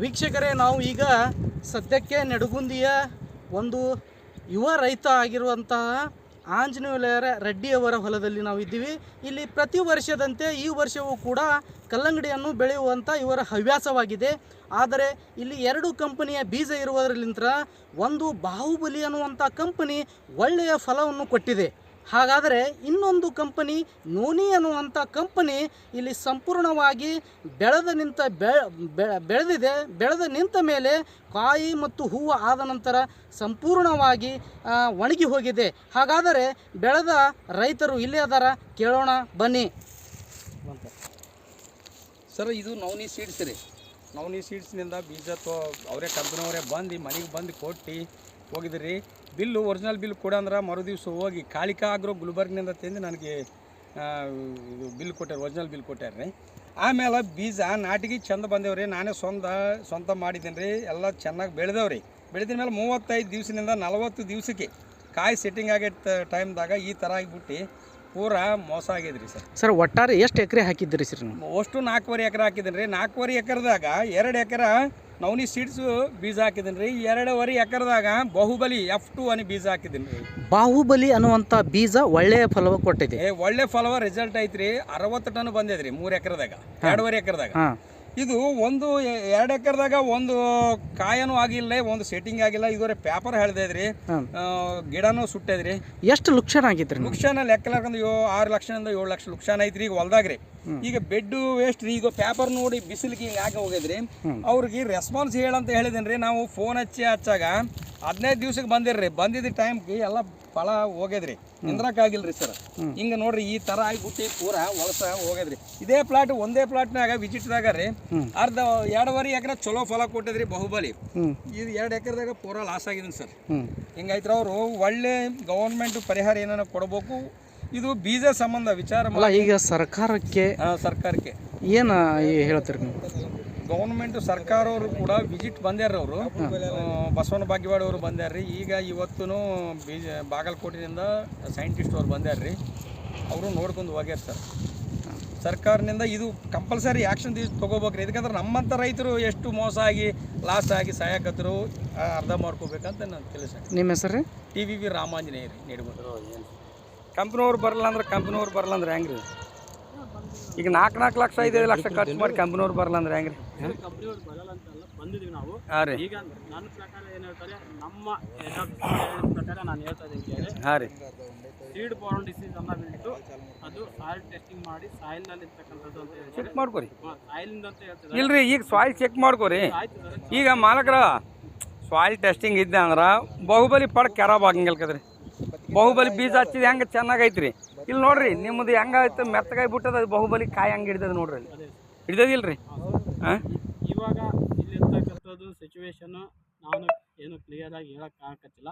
ವೀಕ್ಷಕರೇ, ನಾವು ಈಗ ಸದ್ಯಕ್ಕೆ ನೆಡುಗುಂದಿಯ ಒಂದು ಯುವ ರೈತ ಆಗಿರುವಂತಹ ಆಂಜನೇಯ ರೆಡ್ಡಿಯವರ ಹೊಲದಲ್ಲಿ ನಾವು ಇದ್ದೀವಿ. ಇಲ್ಲಿ ಪ್ರತಿ ವರ್ಷದಂತೆ ಈ ವರ್ಷವೂ ಕೂಡ ಕಲ್ಲಂಗಡಿಯನ್ನು ಬೆಳೆಯುವಂಥ ಇವರ ಹವ್ಯಾಸವಾಗಿದೆ. ಆದರೆ ಇಲ್ಲಿ ಎರಡು ಕಂಪನಿಯ ಬೀಜ ಇರುವುದರಿಂದ ಒಂದು ಬಾಹುಬಲಿ ಅನ್ನುವಂಥ ಕಂಪನಿ ಒಳ್ಳೆಯ ಫಲವನ್ನು ಕೊಟ್ಟಿದೆ. ಹಾಗಾದರೆ ಇನ್ನೊಂದು ಕಂಪನಿ ನೋನಿ ಅನ್ನುವಂಥ ಕಂಪನಿ ಇಲ್ಲಿ ಸಂಪೂರ್ಣವಾಗಿ ಬೆಳೆದ ನಿಂತ ಬೆಳೆದಿದೆ, ಬೆಳೆದ ನಿಂತ ಮೇಲೆ ಕಾಯಿ ಮತ್ತು ಹೂವು ಆದ ನಂತರ ಸಂಪೂರ್ಣವಾಗಿ ಒಣಗಿ ಹೋಗಿದೆ. ಹಾಗಾದರೆ ಬೆಳೆದ ರೈತರು ಇಲ್ಲೇ ಅದಾರ? ಕೇಳೋಣ, ಬನ್ನಿ. ಸರ್, ಇದು ನವನಿ ಸೀಡ್ಸ್ ರೀ. ನವನಿ ಸೀಡ್ಸ್ನಿಂದ ಬೀಜ ತೋ, ಅವರೇ ಕಂಪ್ನಿಯವರೇ ಬಂದು ಮನೆಗೆ ಬಂದು ಕೊಟ್ಟು ಹೋಗಿದ್ರಿ. ಬಿಲ್ಲು ಒರಿಜಿನಲ್ ಬಿಲ್ ಕೊಡ ಅಂದ್ರೆ ಮರು ದಿವಸ ಹೋಗಿ ಕಾಳಿಕಾ ಆಗ್ರೋ ಗುಲ್ಬರ್ಗ್ನಿಂದ ತಿಂದು ನನಗೆ ಇದು ಬಿಲ್ ಕೊಟ್ಟಾರೆ ಒರಿಜಿನಲ್ ಬಿಲ್ ಕೊಟ್ಟಾರೆ. ರೀ ಆಮೇಲೆ ಬೀಜ ನಾಟಿಗೆ ಚಂದ ಬಂದೇವ್ರಿ ನಾನೇ ಸ್ವಂತ ಸ್ವಂತ ಮಾಡಿದ್ದೀನಿ ರೀ ಎಲ್ಲ ಚೆನ್ನಾಗಿ ಬೆಳೆದವ್ರಿ. ಬೆಳೆದ ಮೇಲೆ ಮೂವತ್ತೈದು ದಿವಸದಿಂದ ನಲವತ್ತು ದಿವಸಕ್ಕೆ ಕಾಯಿ ಸೆಟ್ಟಿಂಗ್ ಆಗೋ ಟೈಮ್ದಾಗ ಈ ಥರ ಆಗಿಬಿಟ್ಟು ಪೂರಾ ಮೋಸ ಆಗಿದ್ರಿ ಸರ್. ಸರ್ ಒಟ್ಟಾರೆ ಎಷ್ಟು ಎಕರೆ ಹಾಕಿದ್ದೀರಿ ಸರ್ ಅಷ್ಟು ನಾಲ್ಕೂವರೆ ಎಕರೆ ಹಾಕಿದ್ದೀನಿ ರೀ. ನಾಲ್ಕೂವರೆ ಎಕರೆದಾಗ ಎರಡು ಎಕರೆ ನವನಿ ಸೀಡ್ಸು ಬೀಜ ಹಾಕಿದ್ದೀನಿ ರೀ. ಎರಡೂವರೆ ಎಕರೆದಾಗ ಬಾಹುಬಲಿ ಎಫ್ ಟು ಅನಿ ಬೀಜ ಹಾಕಿದ್ದೀನಿ ರೀ. ಬಾಹುಬಲಿ ಅನ್ನುವಂಥ ಬೀಜ ಒಳ್ಳೆಯ ಫಲವ ಕೊಟ್ಟಿದೆ. ಏ ಒಳ್ಳೆ ಫಲವ ರಿಸಲ್ಟ್ ಐತ್ರಿ. ಅರವತ್ತು ಟನ್ ಬಂದಿದ್ರಿ ಮೂರು ಎಕರೆದಾಗ. ಎರಡೂವರೆ ಎಕರೆದಾಗ. ಇದು ಒಂದು ಎರಡು ಎಕರೆದಾಗ ಒಂದು ಕಾಯನೂ ಆಗಿಲ್ಲ ಒಂದು ಸೆಟ್ಟಿಂಗ್ ಆಗಿಲ್ಲ. ಇದುವರೆ ಪೇಪರ್ ಹೇಳ್ದೈದ್ರಿ ಗಿಡನೂ ಸುಟ್ಟೈದ್ರಿ ಎಷ್ಟು ಲುಕ್ಷಾನ ಆಗಿತ್ತು ರೀ ಲುಕ್ಷಾನ ಲೆಕ್ಕ ಆರು ಲಕ್ಷದಿಂದ ಏಳು ಲಕ್ಷ ಲುಕ್ಷಾನ ಐತ್ರಿ ಈಗ ಹೊಲ್ದಾಗ್ರಿ. ಈಗ ಬೆಡ್ ವೇಸ್ಟ್ ರೀ ಈಗ ಪೇಪರ್ ನೋಡಿ ಬಿಸಿಲಿಗೆ ಹಿಂಗೆ ಹಾಕಿ ಹೋಗಿದ್ರಿ ಅವ್ರಿಗೆ ರೆಸ್ಪಾನ್ಸ್ ಹೇಳಂತ ಅಂತ ರೀ ನಾವು ಫೋನ್ ಹಚ್ಚಿ ಹಚ್ಚಾಗ ಹದಿನೈದು ದಿವ್ಸಕ್ಕೆ ಬಂದಿರ್ರಿ. ಬಂದಿದ್ದ ಟೈಮ್ಗೆ ಎಲ್ಲ ಫಲ ಹೋಗ್ಯದ್ರಿ ನಿಂದ್ರಕ್ಕಾಗಿಲ್ರಿ ಸರ್ ಹಿಂಗ ನೋಡ್ರಿ ಈ ಥರ ಆಗಿಬಿಟ್ಟು ಪೂರ ಹೊಲಸ ಹೋಗ್ಯದ್ರಿ ಇದೇ ಪ್ಲಾಟ್ ಒಂದೇ ಪ್ಲಾಟ್ನಾಗ ವಿಜಿಟ್ದಾಗ ರೀ ಅರ್ಧ ಎರಡುವರೆ ಎಕರೆ ಚಲೋ ಫಲ ಕೊಟ್ಟಿದ್ರಿ ಬಹುಬಲಿ. ಇದು ಎರಡು ಎಕರೆದಾಗ ಪೂರ ಲಾಸ್ ಆಗಿದ್ದೀನಿ ಸರ್ ಹಿಂಗಾಯ್ತು ಅವರು ಒಳ್ಳೆ ಗೌರ್ಮೆಂಟ್ ಪರಿಹಾರ ಏನಾರ ಕೊಡಬೇಕು ಇದು ಬೀಜ ಸಂಬಂಧ ವಿಚಾರ ಅಲ್ಲ ಈಗ ಸರ್ಕಾರಕ್ಕೆ ಸರ್ಕಾರಕ್ಕೆ. ಏನು ಹೇಳ್ತೀರಿ ನೀವು? ಗೌರ್ಮೆಂಟ್ ಸರ್ಕಾರವರು ಕೂಡ ವಿಸಿಟ್ ಬಂದ್ಯಾರ ಅವರು. ಬಸವನ ಬಾಗೇವಾಡಿ ಅವರು ಬಂದ್ಯಾರ್ರಿ. ಈಗ ಇವತ್ತು ಬೀಜ ಬಾಗಲಕೋಟೆಯಿಂದ ಸೈಂಟಿಸ್ಟ್ ಅವ್ರು ಬಂದ್ಯಾರ್ರಿ. ಅವರು ನೋಡ್ಕೊಂಡು ಹೋಗ್ಯಾರ ಸರ್. ಸರ್ಕಾರದಿಂದ ಇದು ಕಂಪಲ್ಸರಿ ಆ್ಯಕ್ಷನ್ ತೊಗೋಬೇಕ್ರಿ. ಯಾಕಂದ್ರೆ ನಮ್ಮಂಥ ರೈತರು ಎಷ್ಟು ಮೋಸ ಆಗಿ ಲಾಸ್ ಆಗಿ ಸಾಯಕತ್ತರು ಅರ್ಧ ಮಾಡ್ಕೋಬೇಕಂತ ನಾನು ತಿಳಿಸ ನಿಮ್ಮ ಹೆಸರು ಟಿ ವಿ ವಿ ರಾಮಾಂಜನೇಯ ರೀ ನೀಡ್ಬೋದು. ಕಂಪ್ನಿಯವ್ರು ಬರಲ್ಲ ಅಂದ್ರೆ ಕಂಪ್ನಿಯವ್ರು ಬರಲ್ಲ ಅಂದ್ರೆ ಹೆಂಗ್ರಿ? ರೀ ಈಗ ನಾಲ್ಕು ನಾಲ್ಕು ಲಕ್ಷ ಐದೈದು ಲಕ್ಷ ಖರ್ಚು ಮಾಡಿ ಕಂಪ್ನಿಯವ್ರು ಬರಲ್ಲ ಅಂದ್ರೆ ಹೆಂಗೆ ರೀ ಕಂಪ್ನಿಯವ್ರು ಬರಲ್ಲ ಅಂತಲ್ಲ ಬಂದಿದ್ದೀವಿ ನಾವು. ಹಾಂ ರೀ. ಈಗ ನನ್ನ ಪ್ರಕಾರ ಏನು ಹೇಳ್ತಾರೆ ನಮ್ಮ head ಪ್ರಕಾರ ನಾನು ಹೇಳ್ತಾ ಇದ್ದೀನಿ ಹಾಂ ರೀ. ಸೀಡ್ ಬಾರ್ನ್ ಡಿಸೀಸ್ ಅನ್ನ ಬಿಟ್ಟು ಅದು ಸಾಯಿಲ್ ಟೆಸ್ಟಿಂಗ್ ಮಾಡಿ ಸಾಯಿಲ್ನಲ್ಲಿ ಇರ್ತಕ್ಕಂಥದ್ದು ಅಂತ ಹೇಳ್ತಾರೆ. ಚೆಕ್ ಮಾಡ್ಕೊರಿ. ಅಂತ ಇಲ್ರಿ ಈಗ ಸಾಯಿಲ್ ಚೆಕ್ ಮಾಡ್ಕೋರಿ. ಈಗ ಮಾಲಕರ ಸಾಯಿಲ್ ಟೆಸ್ಟಿಂಗ್ ಇದ್ದ ಅಂದ್ರೆ ಬಾಹುಬಲಿ ಪಡ ಕೆರಾಬ್ ಆಗಂಗಿಲ್ಕದ್ರಿ. ಬಾಹುಬಲಿ ಬೀಜ ಹಚ್ಚಿದ ಹೆಂಗೆ ಚೆನ್ನಾಗೈತ್ರಿ? ಇಲ್ಲಿ ನೋಡ್ರಿ ನಿಮ್ಮದು ಹೆಂಗಾಯ್ತು ಮೆತ್ತಗಾಯಿ ಬಿಟ್ಟದ ಅದು ಬಾಹುಬಲಿ ಕಾಯಿ ಹಂಗೆ ಹಿಡ್ದದ ನೋಡ್ರಿ ಅಲ್ಲಿ. ಹಿಡ್ದದಿಲ್ರಿ? ಹಾಂ ಇವಾಗ ಇಲ್ಲಿರ್ತಕ್ಕಂಥದ್ದು ಸಿಚುವೇಶನ್ ನಾನು ಏನು ಕ್ಲಿಯರಾಗಿ ಹೇಳಕ್ ಆಗತ್ತಿಲ್ಲ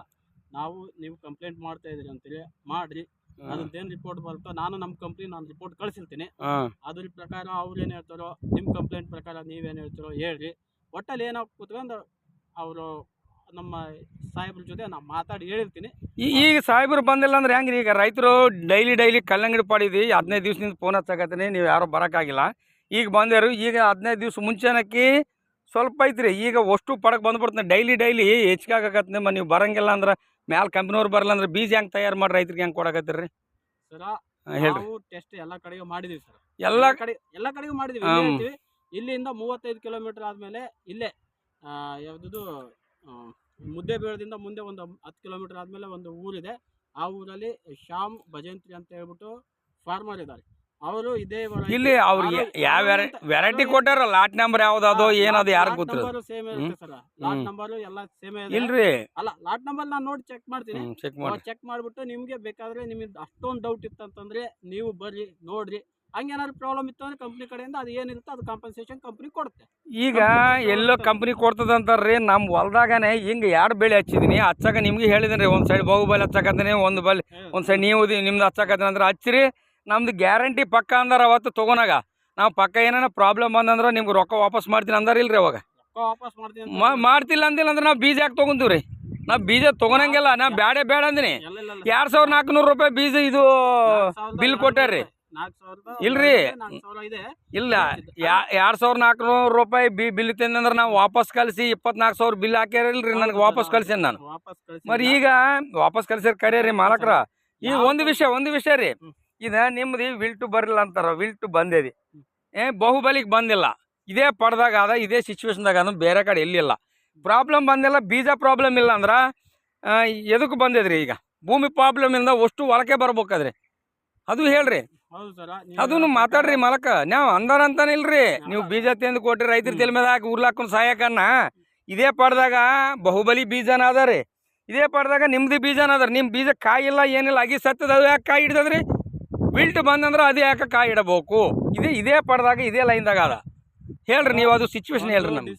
ನಾವು ನೀವು ಕಂಪ್ಲೇಂಟ್ ಮಾಡ್ತಾ ಇದ್ದೀರಿ ಅಂತೇಳಿ ಮಾಡ್ರಿ. ಅದ್ರದ್ದೇನು ರಿಪೋರ್ಟ್ ಬರುತ್ತೋ ನಾನು ನಮ್ಮ ಕಂಪ್ನಿ ನಾನು ರಿಪೋರ್ಟ್ ಕಳಿಸಿರ್ತೀನಿ. ಅದ್ರ ಪ್ರಕಾರ ಅವ್ರು ಏನು ಹೇಳ್ತಾರೋ ನಿಮ್ಮ ಕಂಪ್ಲೇಂಟ್ ಪ್ರಕಾರ ನೀವೇನು ಹೇಳ್ತಾರೋ ಹೇಳ್ರಿ. ಒಟ್ಟಲ್ಲಿ ಏನೋ ಕುತ್ಕೊಂಡು ಅವರು ನಮ್ಮ ಸಾಹೇಬ್ರ ಜೊತೆ ನಾನು ಮಾತಾಡಿ ಹೇಳಿರ್ತೀನಿ. ಈ- ಈಗ ಸಾಹೇಬ್ರು ಬಂದಿಲ್ಲ ಅಂದ್ರೆ ಹೆಂಗ್ರಿ? ಈಗ ರೈತರು ಡೈಲಿ ಡೈಲಿ ಕಲ್ಲಂಗಡಿ ಪಾಡಿದ್ವಿ. ಹದಿನೈದು ದಿವಸದಿಂದ ಫೋನ್ ಹಚ್ಚಾಕತ್ತೀನಿ. ನೀವು ಯಾರು ಬರೋಕ್ಕಾಗಿಲ್ಲ. ಈಗ ಬಂದರು ಈಗ ಹದಿನೈದು ದಿವ್ಸ ಮುಂಚೆನಕ್ಕಿ ಸ್ವಲ್ಪ ಐತ್ರಿ. ಈಗ ಅಷ್ಟು ಪಡಕ್ ಬಂದ್ಬಿಡ್ತೀನಿ ಡೈಲಿ ಡೈಲಿ ಹೆಚ್ಚಿಗೆ ಆಗಕತ್ ನಿಮ್ಮ ನೀವು ಬರಂಗಿಲ್ಲ ಅಂದ್ರೆ ಮ್ಯಾಲ ಕಂಪ್ನಿಯವ್ರು ಬರಲ್ಲ ಅಂದ್ರೆ ಬೀಜ ಹೆಂಗೆ ತಯಾರು ಮಾಡಿ ರೈತರಿಗೆ ಹೆಂಗೆ ಕೊಡಕತ್ತೀರಿ? ಸರ ಹೇಳ್ರಿ. ನಾವು ಟೆಸ್ಟ್ ಎಲ್ಲ ಕಡೆಗೂ ಮಾಡಿದೀವಿ ಸರ್. ಎಲ್ಲ ಕಡೆ ಎಲ್ಲ ಕಡೆಗೂ ಮಾಡಿದೀವಿ. ಹ್ಮ್. ಇಲ್ಲಿಂದ ಮೂವತ್ತೈದು ಕಿಲೋಮೀಟರ್ ಆದ್ಮೇಲೆ ಇಲ್ಲೇ ಯಾವ್ದು ಮುದ್ದೆ ಬೀಳದಿಂದ ಮುಂದೆ ಒಂದು ಹತ್ತು ಕಿಲೋಮೀಟರ್ ಆದಮೇಲೆ ಒಂದು ಊರಿದೆ. ಆ ಊರಲ್ಲಿ ಶ್ಯಾಮ್ ಭಜಂತ್ರಿ ಅಂತ ಹೇಳ್ಬಿಟ್ಟು ಫಾರ್ಮರ್ ಇದ್ದಾರೆ. ಅವರು ಇದೇ ಇಲ್ಲಿ ಅವ್ರು ಯಾವ ವೆರೈಟಿ ಕೊಟ್ಟಾರ ಲಾಟ್ ನಂಬರ್ ಯಾವ್ದು ಏನದು ಯಾರು ನಂಬರು ಸೇಮ್ ಇರುತ್ತೆ ಸರ್. ಲಾಟ್ ನಂಬರ್ ಎಲ್ಲ ಸೇಮ್ ಇದೆ. ಇಲ್ರಿ. ಅಲ್ಲ ಲಾಟ್ ನಂಬರ್ ನಾನು ನೋಡಿ ಚೆಕ್ ಮಾಡ್ತೀನಿ. ಚೆಕ್ ಮಾಡಿ. ಚೆಕ್ ಮಾಡಿಬಿಟ್ಟು ನಿಮ್ಗೆ ಬೇಕಾದ್ರೆ ನಿಮಗೆ ಅಷ್ಟೊಂದು ಡೌಟ್ ಇತ್ತಂತಂದ್ರೆ ನೀವು ಬರ್ರಿ ನೋಡ್ರಿ. ಹಂಗೇನಾದ್ರು ಪ್ರಾಬ್ಲಮ್ ಇತ್ತು ಅಂದ್ರೆ ಕಂಪ್ನಿ ಕಡೆಯಿಂದ ಅದು ಏನಿರುತ್ತೆ ಅದು ಕಾಂಪನ್ಸೇಷನ್ ಕಂಪ್ನಿ ಕೊಡುತ್ತೆ. ಈಗ ಎಲ್ಲೋ ಕಂಪ್ನಿ ಕೊಡ್ತದಂತಾರ್ರಿ ನಮ್ಮ ಹೊಲ್ದಾಗನೆ ಹಿಂಗೆ ಎರಡು ಬೆಳೆ ಹಚ್ಚಿದೀನಿ ಹಚ್ಚಾಕ ನಿಮ್ಗೆ ಹೇಳಿದ್ದೀನಿ ರೀ ಒಂದು ಸೈಡ್ ಬಾಹುಬಲಿ ಹಚ್ಚಕತ್ತೀನಿ ಒಂದು ಬಲ್ ಒಂದು ಸೈಡ್ ನೀವು ನಿಮ್ದು ಹಚ್ಚಾಕತ್ತೀನಿ ಅಂದ್ರೆ ಹಚ್ಚಿರಿ ನಮ್ದು ಗ್ಯಾರಂಟಿ ಪಕ್ಕ ಅಂದಾರ ಅವತ್ತು ತೊಗೊನಾಗ. ನಾವು ಪಕ್ಕ ಏನಾರ ಪ್ರಾಬ್ಲಮ್ ಬಂದಂದ್ರೆ ನಿಮ್ಗೆ ರೊಕ್ಕ ವಾಪಸ್ ಮಾಡ್ತೀನಿ ಅಂದಾರ ಇಲ್ರಿ ಅವಾಗ. ವಾಪಸ್ ಮಾಡ್ತೀನಿ ಮಾಡ್ತಿಲ್ಲ ಅಂದಿಲ್ಲ ಅಂದ್ರೆ ನಾವು ಬೀಜ ಯಾಕೆ ತೊಗೊಂತೀವ್ರಿ? ರೀ ನಾವು ಬೀಜ ತೊಗೊಳಂಗಿಲ್ಲ ನಾ ಬೇಡ ಬೇಡ ಅಂದಿನಿ. ಎರಡು ಸಾವಿರದ ನಾಲ್ಕುನೂರು ರೂಪಾಯಿ ಬೀಜ ಇದು ಬಿಲ್ ಕೊಟ್ಟಾರ್ರಿ. ಇಲ್ರಿ. ಇಲ್ಲ ಎರಡ್ ಸಾವಿರ ನಾಲ್ಕುನೂರು ರೂಪಾಯಿ ಬಿ ಬಿಲ್ ತಂದ್ರೆ ನಾವು ವಾಪಸ್ ಕಳಿಸಿ ಇಪ್ಪತ್ನಾಲ್ಕು ಸಾವಿರ ಬಿಲ್ ಹಾಕ್ಯಾರಿಲ್ರಿ ನನಗೆ ವಾಪಸ್ ಕಲ್ಸಿನ ನಾನು. ಮರಿ ಈಗ ವಾಪಸ್ ಕಳ್ಸಿರ್ ರೀ ಮಾಲಕ್ರ. ಈಗ ಒಂದು ವಿಷಯ ಒಂದು ವಿಷಯ ರೀ. ಇದು ನಿಮ್ದು ವಿಲ್ಟು ಬರಲಿಲ್ಲ ಅಂತಾರ ವಿಲ್ಟು ಬಂದಿದೆ ಏ ಬಾಹುಬಲಿಗೆ ಬಂದಿಲ್ಲ. ಇದೇ ಪಡ್ದಾಗ ಅದ ಇದೇ ಸಿಚುವೇಶನ್ದಾಗ ಅದು ಬೇರೆ ಕಡೆ ಎಲ್ಲಿಲ್ಲ. ಪ್ರಾಬ್ಲಮ್ ಬಂದಿಲ್ಲ ಬೀಜ ಪ್ರಾಬ್ಲಮ್ ಇಲ್ಲ ಅಂದ್ರ ಎದಕ್ಕೆ ಬಂದಿದ್ರಿ ಈಗ? ಭೂಮಿ ಪ್ರಾಬ್ಲಮ್ ಇಂದ ಅಷ್ಟು ಒಳಕೆ ಬರ್ಬೇಕಾದ್ರಿ. ಅದು ಹೇಳ್ರಿ. ಅದನ್ನು ಮಾತಾಡ್ರಿ ಮಲಕ. ನಾವು ಅಂದಾರ ಅಂತಾನೆ ಇಲ್ರಿ. ನೀವು ಬೀಜ ತಂದು ಕೊಟ್ರಿ ರೈತರ ತಲೆ ಮೇಲೆ ಹಾಕಿ ಉರ್ಲಾಕೊಂಡು ಸಾಯಕನ್ನ. ಇದೇ ಪಡ್ದಾಗ ಬಾಹುಬಲಿ ಬೀಜನ ಅದ ರೀ ಇದೇ ಪಡ್ದಾಗ ನಿಮ್ದು ಬೀಜನ ಅದ ನಿಮ್ಮ ಬೀಜ ಕಾಯಿ ಇಲ್ಲ ಏನಿಲ್ಲ ಅಗಿ ಸತ್ತದ ಅದು ಯಾಕೆ ಕಾಯಿ ಹಿಡ್ದದ್ರಿ? ಬಿಲ್ಟ್ ಬಂದಂದ್ರೆ ಅದು ಯಾಕೆ ಕಾಯಿ ಇಡಬೇಕು ಇದೇ ಇದೇ ಪಡ್ದಾಗ ಇದೇ ಲೈನ್ದಾಗ ಅದ. ಹೇಳ್ರಿ ನೀವು ಅದು ಸಿಚುವೇಶನ್ ಹೇಳ್ರಿ ನಮ್ಗೆ.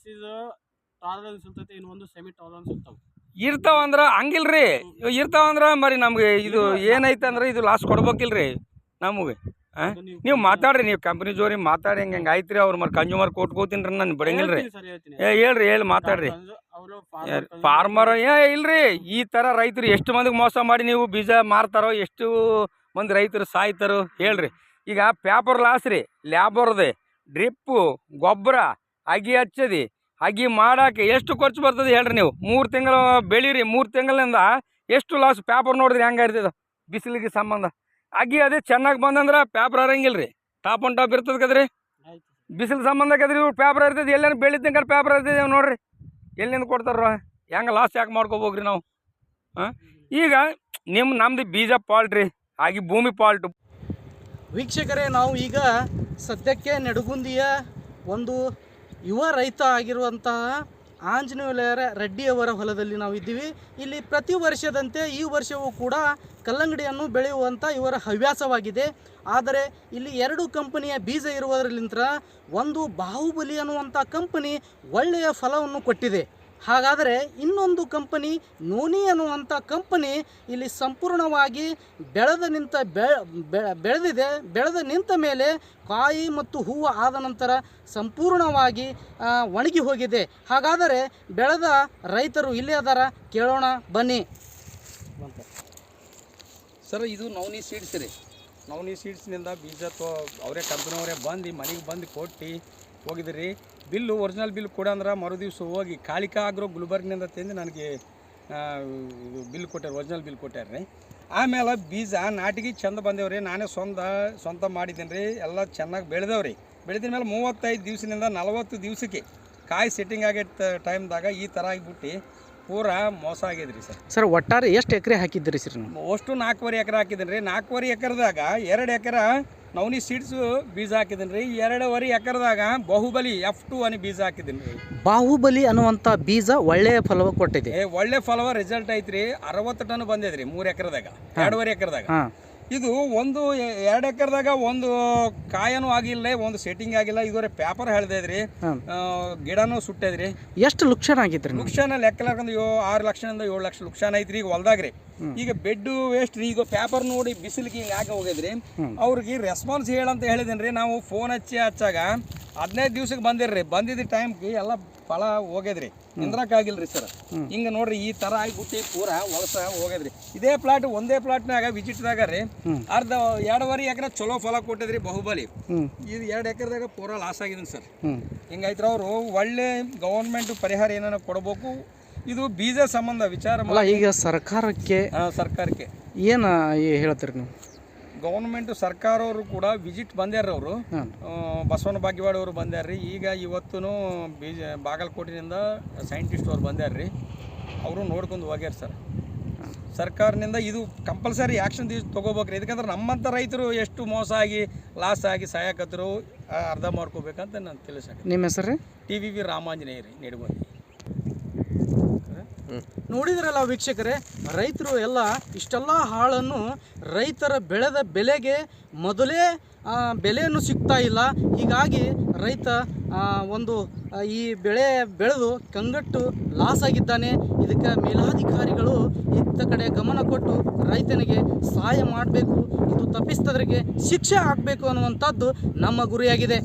ಇರ್ತಾವಂದ್ರ ಹಂಗಿಲ್ರಿ. ಇರ್ತಾವಂದ್ರ ಮರಿ ನಮ್ಗೆ ಇದು ಏನೈತೆ ಅಂದ್ರೆ ಇದು ಲಾಸ್ ಕೊಡ್ಬೇಕಿಲ್ರಿ. ನಮಗೆ? ನೀವು ಮಾತಾಡ್ರಿ ನೀವು ಕಂಪ್ನಿ ಜೋರಿ ಮಾತಾಡಿ ಹಿಂಗೆ ಹಂಗೆ ಆಯ್ತು ಆಯ್ತ್ರಿ ಅವ್ರು ಮರ್ ಕನ್ಸ್ಯೂಮರ್ ಕೊಟ್ಕೋತೀನಿ ರೀ ನಾನು ಹೇಳ್ತೀನಿ ಏ ಹೇಳ್ರಿ ಹೇಳಿ ಮಾತಾಡ್ರಿ. ಫಾರ್ಮರ್ ಏ ಇಲ್ರಿ ಈ ಥರ ರೈತರು ಎಷ್ಟು ಮಂದಿಗೆ ಮೋಸ ಮಾಡಿ ನೀವು ಬೀಜ ಮಾರ್ತಾರೋ ಎಷ್ಟು ಮಂದಿ ರೈತರು ಸಾಯ್ತಾರೋ ಹೇಳ್ರಿ. ಈಗ ಪೇಪರ್ ಲಾಸ್ ರೀ ಲ್ಯಾಬರ್ದೆ ಡ್ರಿಪ್ಪು ಗೊಬ್ಬರ ಅಗಿ ಹಚ್ಚದಿ ಅಗಿ ಮಾಡಾಕೆ ಎಷ್ಟು ಖರ್ಚು ಬರ್ತದೆ ಹೇಳ್ರಿ ನೀವು? ಮೂರು ತಿಂಗಳು ಬೆಳೀರಿ ಮೂರು ತಿಂಗಳಿಂದ ಎಷ್ಟು ಲಾಸ್ ಪೇಪರ್ ನೋಡಿದ್ರಿ ಹೆಂಗೆ ಇರ್ತದ ಬಿಸಿಲಿಗೆ ಸಂಬಂಧ. ಅಗಿ ಅದೇ ಚೆನ್ನಾಗಿ ಬಂದಂದ್ರೆ ಪೇಪರ್ ಹರಂಗಿಲ್ಲ ರೀ ಟಾಪ್ ಒನ್ ಟಾಪ್ ಇರ್ತದೆ ಕದ್ರಿ? ಬಿಸಿಲು ಸಂಬಂಧ ಕದ್ರಿ ಪೇಪರ್ ಇರ್ತದೆ. ಎಲ್ಲೇನು ಕಡೆ ಪೇಪರ್ ಇರ್ತದೆ ನೋಡ್ರಿ. ಎಲ್ಲಿಂದ ಕೊಡ್ತಾರ ಹೆಂಗೆ ಲಾಸ್ ಯಾಕೆ ಮಾಡ್ಕೋಬೋಗ್ರಿ ನಾವು? ಹಾಂ? ಈಗ ನಿಮ್ಮ ನಮ್ದು ಬೀಜ ಪಾಲ್ಟ್ ರೀ. ಹಾಗೆ ಭೂಮಿ ಪಾಲ್ಟು ವೀಕ್ಷಕರೇ, ನಾವು ಈಗ ಸದ್ಯಕ್ಕೆ ನೆಡಗುಂದಿಯ ಒಂದು ಯುವ ರೈತ ಆಗಿರುವಂತಹ ಆಂಜನೇಯರ ರೆಡ್ಡಿಯವರ ಹೊಲದಲ್ಲಿ ನಾವು ಇದ್ದೀವಿ. ಇಲ್ಲಿ ಪ್ರತಿ ವರ್ಷದಂತೆ ಈ ವರ್ಷವೂ ಕೂಡ ಕಲ್ಲಂಗಡಿಯನ್ನು ಬೆಳೆಯುವಂಥ ಇವರ ಹವ್ಯಾಸವಾಗಿದೆ. ಆದರೆ ಇಲ್ಲಿ ಎರಡು ಕಂಪನಿಯ ಬೀಜ ಇರುವುದರಲ್ಲಿಂತ ಒಂದು ಬಾಹುಬಲಿ ಅನ್ನುವಂಥ ಕಂಪನಿ ಒಳ್ಳೆಯ ಫಲವನ್ನು ಕೊಟ್ಟಿದೆ. ಹಾಗಾದರೆ ಇನ್ನೊಂದು ಕಂಪನಿ ನೋನಿ ಅನ್ನುವಂಥ ಕಂಪನಿ ಇಲ್ಲಿ ಸಂಪೂರ್ಣವಾಗಿ ಬೆಳೆದ ನಿಂತ ಬೆಳೆದಿದೆ. ಬೆಳೆದ ನಿಂತ ಮೇಲೆ ಕಾಯಿ ಮತ್ತು ಹೂವು ಆದ ನಂತರ ಸಂಪೂರ್ಣವಾಗಿ ಒಣಗಿ ಹೋಗಿದೆ. ಹಾಗಾದರೆ ಬೆಳೆದ ರೈತರು ಇಲ್ಲೇ ಅದಾರ? ಕೇಳೋಣ, ಬನ್ನಿ. ಸರ್, ಇದು ನವನಿ ಸೀಡ್ಸ್ ರೀ. ನವನಿ ಸೀಡ್ಸ್ನಿಂದ ಬೀಜ ತೋ, ಅವರೇ ಕಂಪ್ನಿಯವರೇ ಬಂದು ಮನೆಗೆ ಬಂದು ಕೊಟ್ಟು ಹೋಗಿದ್ರಿ ಬಿಲ್ಲು ಒರಿಜಿನಲ್ ಬಿಲ್ ಕೊಡ ಅಂದ್ರೆ ಮರು ದಿವಸ ಹೋಗಿ ಕಾಳಿಕಾ ಆಗ್ರೋ ಗುಲ್ಬರ್ಗ್ನಿಂದ ತಿಂದು ನನಗೆ ಬಿಲ್ ಕೊಟ್ಟಾರೆ ಒರಿಜಿನಲ್ ಬಿಲ್ ಕೊಟ್ಟಾರೆ ರೀ. ಆಮೇಲೆ ಬೀಜ ನಾಟಿಗೆ ಚಂದ ಬಂದೇವ್ರಿ ನಾನೇ ಸ್ವಂತ ಸ್ವಂತ ಮಾಡಿದ್ದೀನಿ ರೀ. ಎಲ್ಲ ಚೆನ್ನಾಗಿ ಬೆಳೆದವ್ರಿ ಬೆಳೆದಿನ ಮೇಲೆ ಮೂವತ್ತೈದು ದಿವಸದಿಂದ ನಲವತ್ತು ದಿವಸಕ್ಕೆ ಕಾಯಿ ಸೆಟ್ಟಿಂಗ್ ಆಗೋ ಟೈಮ್ದಾಗ ಈ ಥರ ಆಗಿಬಿಟ್ಟು. ಪೂರಾ ಮೋಸ ಆಗಿದ್ರಿ ಸರ್. ಸರ್ ಒಟ್ಟಾರೆ ಎಷ್ಟು ಎಕರೆ ಹಾಕಿದ್ರಿ ಸರ್ ನೀವು? ಅಷ್ಟು ನಾಲ್ಕೂವರೆ ಎಕರೆ ಹಾಕಿದ್ದೀನಿ ರೀ ನಾಲ್ಕೂವರೆ ಎಕರೆದಾಗ ಎರಡು ಎಕರೆ ನವನಿ ಸೀಡ್ಸು ಬೀಜ ಹಾಕಿದ್ದೀನಿ ರೀ ಎರಡೂವರೆ ಎಕರೆದಾಗ ಬಾಹುಬಲಿ ಎಫ್ ಟು ಅನಿ ಬೀಜ ಹಾಕಿದ್ದೀನಿ ರೀ ಬಾಹುಬಲಿ ಅನ್ನುವಂಥ ಬೀಜ ಒಳ್ಳೆಯ ಫಲವ ಕೊಟ್ಟಿದೆ. ಏ ಒಳ್ಳೆ ಫಲವ ರಿಸಲ್ಟ್ ಐತ್ರಿ. ಅರವತ್ತು ಟನ್ ಬಂದಿದ್ರಿ ಮೂರು ಎಕರೆದಾಗ. ಎರಡೂವರೆ ಎಕರೆದಾಗ. ಹಾಂ. ಇದು ಒಂದು ಎರಡು ಎಕರೆದಾಗ ಒಂದು ಕಾಯನೂ ಆಗಿಲ್ಲ ಒಂದು ಸೆಟ್ಟಿಂಗ್ ಆಗಿಲ್ಲ. ಇದುವರೆ ಪೇಪರ್ ಹೇಳ್ದಿದ್ರಿ. ಗಿಡನೂ ಸುಟ್ಟದ್ರಿ. ಎಷ್ಟು ಲುಕ್ಷಾನ ಆಗಿತ್ತು ರೀ ಲುಕ್ಷಾನ ಲೆಕ್ಕ ಯೋ ಆರು ಲಕ್ಷದಿಂದ ಏಳು ಲಕ್ಷ ಲುಕ್ಷಾನ ಐತ್ರಿ ಈಗ ಹೊಲ್ದಾಗ್ರಿ. ಈಗ ಬೆಡ್ ವೇಸ್ಟ್ ರೀ ಈಗ ಪೇಪರ್ ನೋಡಿ ಬಿಸಿಲಿಗೆ ಹಿಂಗೆ ಹಾಕಿ ಹೋಗಿದ್ರಿ ಅವ್ರಿಗೆ ರೆಸ್ಪಾನ್ಸ್ ಹೇಳಂತ ಹೇಳಿದೇನ್ರಿ ನಾವು ಫೋನ್ ಹಚ್ಚಿ ಹಚ್ಚಾಗ ಹದಿನೈದು ದಿವ್ಸಕ್ಕೆ ಬಂದಿರ್ರಿ. ಬಂದಿದ್ದ ಟೈಮ್ಗೆ ಎಲ್ಲ ಫಲ ಹೋಗ್ಯದ್ರಿ ನಿಂದ್ರಕ್ಕಾಗಿಲ್ರಿ ಸರ್ ಹಿಂಗೆ ನೋಡ್ರಿ ಈ ಥರ ಆಗಿಬಿಟ್ಟು ಪೂರ ಹೊಲಸ ಹೋಗ್ಯದ್ರಿ ಇದೇ ಪ್ಲಾಟ್ ಒಂದೇ ಪ್ಲಾಟ್ನಾಗ ವಿಜಿಟ್ದಾಗ ರೀ ಅರ್ಧ ಎರಡುವರೆ ಎಕರೆ ಚಲೋ ಫಲ ಕೊಟ್ಟಿದ್ರಿ ಬಾಹುಬಲಿ. ಇದು ಎರಡು ಎಕರೆದಾಗ ಪೂರ ಲಾಸ್ ಆಗಿದ್ದೀನಿ ಸರ್ ಹಿಂಗೈತ್ರ ಅವರು ಒಳ್ಳೆ ಗೌರ್ಮೆಂಟ್ ಪರಿಹಾರ ಏನಾರ ಕೊಡಬೇಕು ಇದು ಬೀಜ ಸಂಬಂಧ ವಿಚಾರ ಅಲ್ಲ ಈಗ ಸರ್ಕಾರಕ್ಕೆ ಸರ್ಕಾರಕ್ಕೆ. ಏನು ಹೇಳ್ತೀರಿ ನೀವು? ಗೌರ್ಮೆಂಟ್ ಸರ್ಕಾರವರು ಕೂಡ ವಿಸಿಟ್ ಬಂದ್ಯಾರ ಅವರು. ಬಸವನ ಭಾಗ್ಯವಾಡಿ ಅವರು ಬಂದ್ಯಾರ್ರಿ. ಈಗ ಇವತ್ತು ಬೀಜ ಬಾಗಲಕೋಟಿನಿಂದ ಸೈಂಟಿಸ್ಟ್ ಅವ್ರು ಬಂದ್ಯಾರ್ರಿ. ಅವರು ನೋಡ್ಕೊಂಡು ಹೋಗ್ಯಾರ ಸರ್. ಸರ್ಕಾರದಿಂದ ಇದು ಕಂಪಲ್ಸರಿ ಆ್ಯಕ್ಷನ್ ತೊಗೋಬೇಕ್ರಿ. ಯಾಕಂದ್ರೆ ನಮ್ಮಂಥ ರೈತರು ಎಷ್ಟು ಮೋಸ ಆಗಿ ಲಾಸ್ ಆಗಿ ಸಾಯಕತ್ತರು ಆ, ಅರ್ಧ ಮಾಡ್ಕೋಬೇಕಂತ ನಾನು ತಿಳಿಸ ನಿಮ್ಮ ಹೆಸರು? ರೀ ಟಿ ವಿ ವಿ ರಾಮಾಂಜನೇಯ ರೀ ನಿಡ್ಬಂದಿ ನೋಡಿದ್ರಲ್ಲ ವೀಕ್ಷಕರೇ, ರೈತರು ಎಲ್ಲ ಇಷ್ಟೆಲ್ಲ ಹಾಳನ್ನು ರೈತರ ಬೆಳೆದ ಬೆಲೆಗೆ ಮೊದಲೇ ಬೆಲೆಯನ್ನು ಸಿಗ್ತಾ ಇಲ್ಲ. ಹೀಗಾಗಿ ರೈತ ಒಂದು ಈ ಬೆಳೆ ಬೆಳೆದು ಕಂಗಟ್ಟು ಲಾಸ್ ಆಗಿದ್ದಾನೆ. ಇದಕ್ಕೆ ಮೇಲಾಧಿಕಾರಿಗಳು ಇತ್ತ ಕಡೆ ಗಮನ ಕೊಟ್ಟು ರೈತನಿಗೆ ಸಹಾಯ ಮಾಡಬೇಕು, ಇದು ತಪ್ಪಿಸ್ತದ್ರಿಗೆ ಶಿಕ್ಷೆ ಆಗಬೇಕು ಅನ್ನುವಂಥದ್ದು ನಮ್ಮ ಗುರಿಯಾಗಿದೆ.